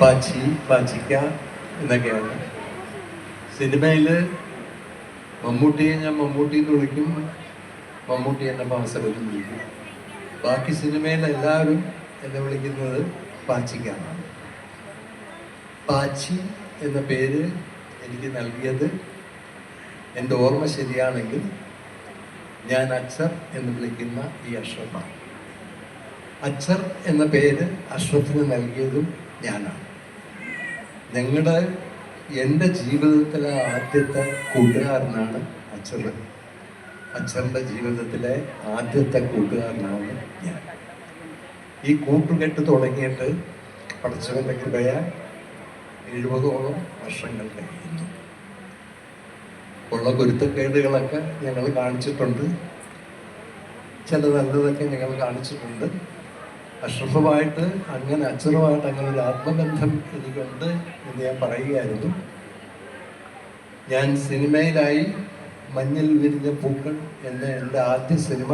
പാച്ചി പാച്ചിക്ക എന്നൊക്കെയാണ്. സിനിമയിൽ മമ്മൂട്ടിയെ ഞാൻ മമ്മൂട്ടി എന്ന് വിളിക്കും. മമ്മൂട്ടി എന്നെ പാസവരും വിളിക്കും. ബാക്കി സിനിമയിൽ എല്ലാവരും എന്നെ വിളിക്കുന്നത് പാച്ചിക്കാണ് പാച്ചി എന്ന പേര് എനിക്ക് നൽകിയത് എന്റെ ഓർമ്മ ശരിയാണെങ്കിൽ ഞാൻ അച്ചർ എന്ന് വിളിക്കുന്ന ഈ അഷ്റഫാണ് അച്ചർ എന്ന പേര് അഷ്റഫിന് നൽകിയതും ഞാനാണ്. ഞങ്ങളുടെ എന്റെ ജീവിതത്തിലെ ആദ്യത്തെ കൂട്ടുകാരനാണ് അച്ഛൻ അച്ഛന്റെ ജീവിതത്തിലെ ആദ്യത്തെ കൂട്ടുകാരനാണ് ഞാൻ. ഈ കൂട്ടുകെട്ട് തുടങ്ങിയിട്ട് പഠിച്ചവന്റെ കൃപയ എഴുപതോളം വർഷങ്ങൾ കഴിയുന്നു. ഉള്ള ഗുരുത്തക്കേടുകളൊക്കെ ഞങ്ങൾ കാണിച്ചിട്ടുണ്ട്. ചില നല്ലതൊക്കെ ഞങ്ങൾ കാണിച്ചിട്ടുണ്ട്. അഷ്റഫുമായിട്ട് അങ്ങനെ അച്ഛനുമായിട്ട് അങ്ങനെ ഒരു ആത്മബന്ധം എനിക്കുണ്ട് എന്ന് ഞാൻ പറയുകയായിരുന്നു. ഞാൻ സിനിമയിലായി മഞ്ഞിൽ വിരിഞ്ഞ പൂക്കൾ എന്ന എന്റെ ആദ്യ സിനിമ